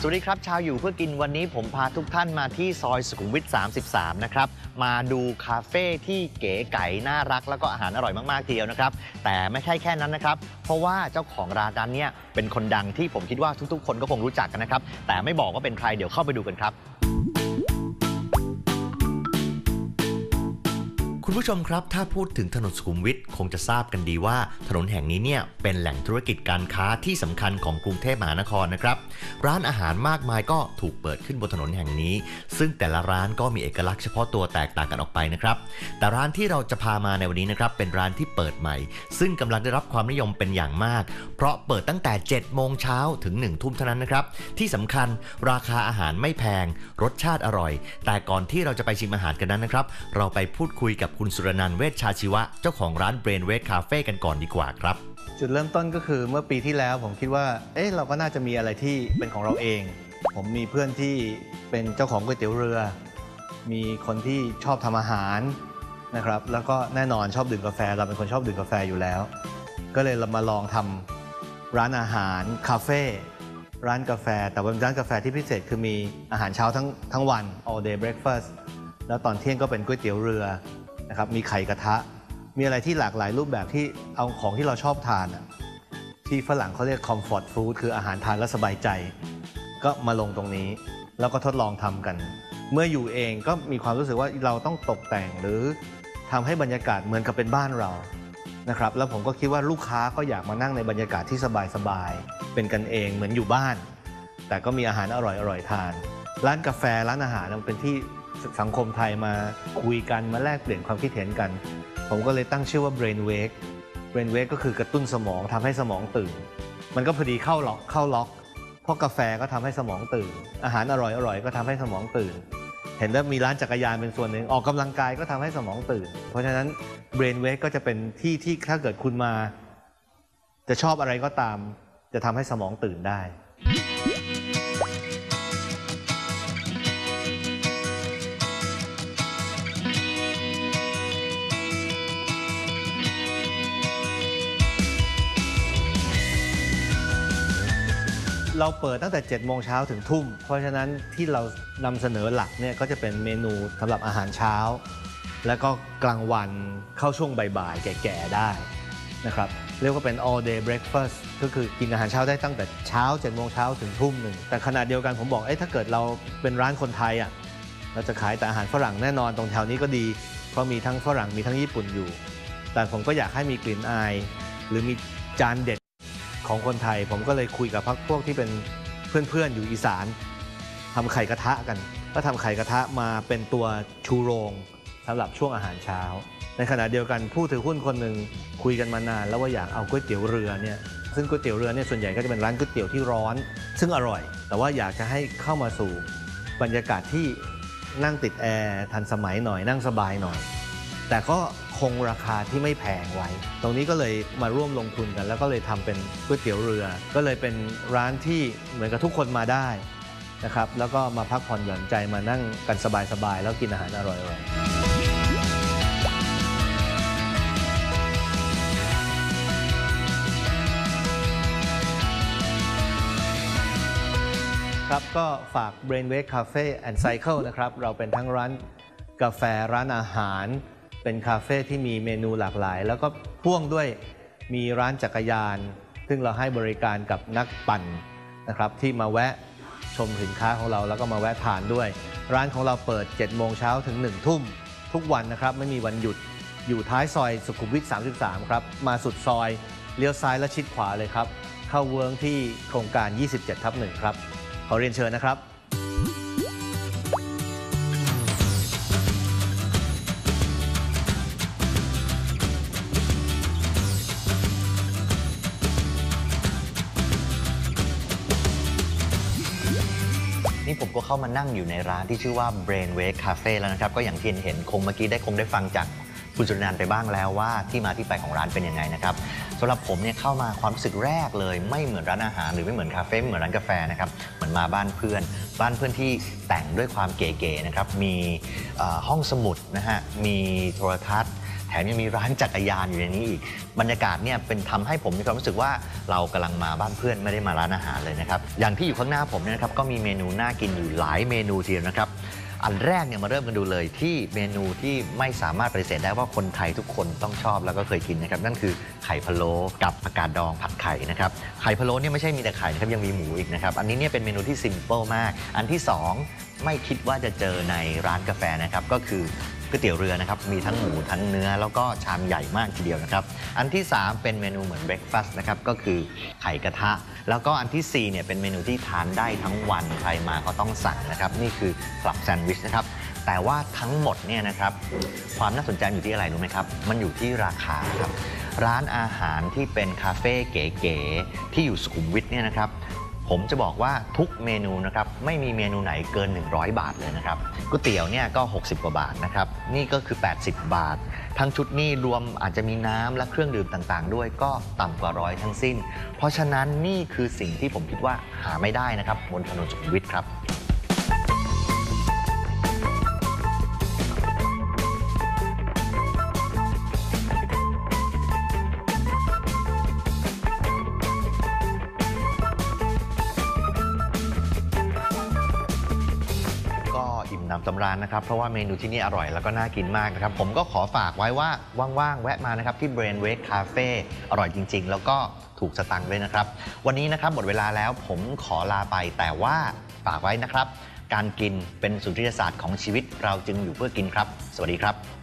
สวัสดีครับ ชาวอยู่เพื่อกินวันนี้ผมพาทุกท่านมาที่ซอยสุขุมวิท 33 นะครับ มาดูคาเฟ่ที่เก๋ไก่น่ารัก แล้วก็อาหารอร่อยมากๆทีเดียวนะครับ แต่ไม่ใช่แค่นั้นนะครับ เพราะว่าเจ้าของร้านร้านเนี้ยเป็นคนดังที่ผมคิดว่าทุกๆ คนก็คงรู้จักกันนะครับ แต่ไม่บอกว่าเป็นใครเดี๋ยวเข้าไปดูกันครับ คุณผู้ชมครับ ถ้าพูดถึงถนนสุขุมวิทคงจะทราบกันดีว่า ถนนแห่งนี้เนี่ยเป็นแหล่งธุรกิจการค้าที่สำคัญของกรุงเทพมหานครนะครับ ร้านอาหารมากมายก็ถูกเปิดขึ้นบนถนนแห่งนี้ ซึ่งแต่ละร้านก็มีเอกลักษณ์เฉพาะตัวแตกต่างกันออกไปนะครับ แต่ร้านที่เราจะพามาในวันนี้นะครับเป็นร้านที่เปิดใหม่ ซึ่งกำลังได้รับความนิยมเป็นอย่างมาก เพราะเปิดตั้งแต่7โมงเช้าถึง1ทุ่มเท่านั้นนะครับที่สำคัญราคาอาหารไม่แพง รสชาติอร่อย แต่ก่อนที่เราจะไปชิมอาหารกันนั้นนะครับ เราไปพูดคุยกับคุณสุรนันท์เวชชาชีวะ เจ้าของร้าน Brain w a k e Cafe กันก่อนดีกว่าครับ จุดเริ่มต้นก็คือเมื่อปีที่แล้วผมคิดว่า เอ๊ะเราก็น่าจะมีอะไรที่เป็นของเราเอง ผมมีเพื่อนที่เป็นเจ้าของก๋วยเตี๋ยวเรือ มีคนที่ชอบทำอาหารนะครับ แล้วก็แน่นอนชอบดื่มกาแฟ เราเป็นคนชอบดื่มกาแฟอยู่แล้ว ก็เลยเรามาลองทำร้านอาหารคาเฟ่ร้านกาแฟ แต่ว่าเป็นร้านกาแฟที่พิเศษคือมีอาหารเช้าทั้งทั้งวัน all day breakfast แล้วตอนเที่ยงก็เป็นก๋วยเตี๋ยวเรือ นะครับมีไข่กระทะ มีอะไรที่หลากหลายรูปแบบที่เอาของที่เราชอบทานอะที่ฝรั่งเขาเรียก comfort food คืออาหารทานแล้วสบายใจ ก็มาลงตรงนี้ แล้วก็ทดลองทำกัน เมื่ออยู่เองก็มีความรู้สึกว่าเราต้องตกแต่งหรือทำให้บรรยากาศเหมือนกับเป็นบ้านเรานะครับแล้วผมก็คิดว่าลูกค้าก็อยากมานั่งในบรรยากาศที่สบายๆเป็นกันเองเหมือนอยู่บ้าน แต่ก็มีอาหารอร่อยๆทาน ร้านกาแฟร้านอาหารมันเป็นที่ สังคมไทยมาคุยกันมาแลกเปลี่ยนความคิดเห็นกัน ผมก็เลยตั้งชื่อว่า brain wake brain wake ก็คือกระตุ้นสมองทำให้สมองตื่น มันก็พอดีเข้าล็อกเข้าล็อกเพราะกาแฟก็ทำให้สมองตื่น อาหารอร่อยอร่อยก็ทำให้สมองตื่น เห็นว่ามีร้านจักรยานเป็นส่วนหนึ่งออกกำลังกายก็ทำให้สมองตื่น เพราะฉะนั้น brain wake ก็จะเป็นที่ที่ถ้าเกิดคุณมา จะชอบอะไรก็ตาม จะทำให้สมองตื่นได้ เราเปิดตั้งแต่7โมงเช้าถึงทุ่ม เพราะฉะนั้นที่เรานำเสนอหลักเนี่ยก็จะเป็นเมนูสำหรับอาหารเช้า แล้วก็กลางวันเข้าช่วงบ่ายๆ แก่ๆ ได้นะครับ เรียกว่าเป็น all day breakfast ก็คือกินอาหารเช้าได้ตั้งแต่เช้า7โมงเช้าถึงทุ่มหนึ่งแต่ขณะเดียวกันผมบอกเอ้ยถ้าเกิดเราเป็นร้านคนไทยอะเราจะขายแต่อาหารฝรั่งแน่นอนตรงแถวนี้ก็ดี เพราะมีทั้งฝรั่งมีทั้งญี่ปุ่นอยู่ แต่ผมก็อยากให้มีกลิ่นอาย หรือมีจานเด็ด ของคนไทย ผมก็เลยคุยกับพักพวกที่เป็นเพื่อนๆอยู่อีสานทำไข่กระทะกัน ก็ทำไข่กระทะมาเป็นตัวชูโรงสำหรับช่วงอาหารเช้า ในขณะเดียวกันผู้ถือหุ้นคนหนึ่งคุยกันมานาน แล้วว่าอยากเอาก๋วยเตี๋ยวเรือเนี่ยซึ่งก๋วยเตี๋ยวเรือเนี่ยส่วนใหญ่ก็จะเป็นร้านก๋วยเตี๋ยวที่ร้อน ซึ่งอร่อย แต่ว่าอยากจะให้เข้ามาสู่บรรยากาศที่นั่งติดแอร์ทันสมัยหน่อยนั่งสบายหน่อย แต่ก็ คงราคาที่ไม่แพงไว้ ตรงนี้ก็เลยมาร่วมลงทุนกัน แล้วก็เลยทำเป็นก๋วยเตี๋ยวเรือ ก็เลยเป็นร้านที่เหมือนกับทุกคนมาได้นะครับแล้วก็มาพักผ่อนหย่อนใจมานั่งกันสบายๆแล้วกินอาหารอร่อยๆครับก็ฝาก Brainwake Cafe and Cycle นะครับ เราเป็นทั้งร้านกาแฟร้านอาหาร เป็นคาเฟ่ที่มีเมนูหลากหลาย แล้วก็พ่วงด้วยมีร้านจักรยาน ซึ่งเราให้บริการกับนักปั่นนะครับที่มาแวะชมสินค้าของเราแล้วก็มาแวะทานด้วย ร้านของเราเปิด 7 โมงเช้าถึง 1 ทุ่ม ทุกวันนะครับไม่มีวันหยุดอยู่ท้ายซอยสุขุมวิท 33 ครับ มาสุดซอยเลี้ยวซ้ายและชิดขวาเลยครับ เข้าเวิร์งที่โครงการ 27 ทับ1ครับ ขอเรียนเชิญนะครับ นี่ผมก็เข้ามานั่งอยู่ในร้านที่ชื่อว่า Brain Wake Cafe แล้วนะครับ ก็อย่างที่เห็นคงเมื่อกี้ได้คงได้ฟังจากคุณสุนันท์ไปบ้างแล้วว่าที่มาที่ไปของร้านเป็นยังไงนะครับสำหรับผมเนี่ยเข้ามาความรู้สึกแรกเลย ไม่เหมือนร้านอาหารหรือไม่เหมือนคาเฟ่ไม่เหมือนร้านกาแฟนะครับเหมือนมาบ้านเพื่อน บ้านเพื่อนที่แต่งด้วยความเก๋ๆนะครับมีห้องสมุดนะฮะมีโทรทัศน์ มยังมีร้านจักรยานอยู่ในนี้อีก บรรยากาศเนี่ยเป็นทำให้ผมมีความรู้สึกว่าเรากำลังมาบ้านเพื่อนไม่ได้มาร้านอาหารเลยนะครับ อย่างที่อยู่ข้างหน้าผมเนี่ยนะครับก็มีเมนูน่ากินอยู่หลายเมนูทีเดียวนะครับอันแรกเนี่ยมาเริ่มกันดูเลยที่เมนูที่ไม่สามารถปฏิเสธได้ว่าคนไทยทุกคนต้องชอบแล้วก็เคยกินนะครับ นั่นคือไข่พะโล้กับผักกาดดองผัดไข่นะครับไข่พะโล้เนี่ยไม่ใช่มีแต่ไข่นะครับยังมีหมูอีกนะครับ อันนี้เนี่ยเป็นเมนูที่ซิมเปิลมาก อันที่สองไม่คิดว่าจะเจอในร้านกาแฟนะครับ ก็คือ วยเตี๋ยวเรือนะครับ มีทั้งหมูทั้งเนื้อแล้วก็ชามใหญ่มากทีเดียวนะครับ อันที่สามเป็นเมนูเหมือนเบรคฟาสต์นะครับ ก็คือไข่กระทะ แล้วก็อันที่สี่เนี่ยเป็นเมนูที่ทานได้ทั้งวันใครมาก็ต้องสั่งนะครับ นี่คือคลับแซนด์วิชนะครับแต่ว่าทั้งหมดเนี่ยนะครับความน่าสนใจอยู่ที่อะไรรู้ไหมครับ มันอยู่ที่ราคาครับ ร้านอาหารที่เป็นคาเฟ่เก๋ๆที่อยู่สุขุมวิทเนี่ยนะครับ ผมจะบอกว่าทุกเมนูนะครับไม่มีเมนูไหนเกิน 100 บาทเลยนะครับก๋วยเตี๋ยวเนี่ยก็ 60 กว่าบาทนะครับนี่ก็คือ 80 บาท ทั้งชุดนี่รวมอาจจะมีน้ำและเครื่องดื่มต่างๆ ด้วยก็ต่ำกว่าร้อยทั้งสิ้น เพราะฉะนั้นนี่คือสิ่งที่ผมคิดว่าหาไม่ได้นะครับบนถนนสุขุมวิทครับ อิ่มหนำสำราญนะครับ เพราะว่าเมนูที่นี่อร่อยแล้วก็น่ากินมากนะครับ ผมก็ขอฝากไว้ว่าว่างๆ แวะมานะครับที่ Brain Wake Cafe อร่อยจริง ๆ แล้วก็ถูกสตังค์ด้วยนะครับ วันนี้นะครับหมดเวลาแล้วผมขอลาไปแต่ว่าฝากไว้นะครับ การกินเป็นสุนทรียศาสตร์ของชีวิตเราจึงอยู่เพื่อกินครับ สวัสดีครับ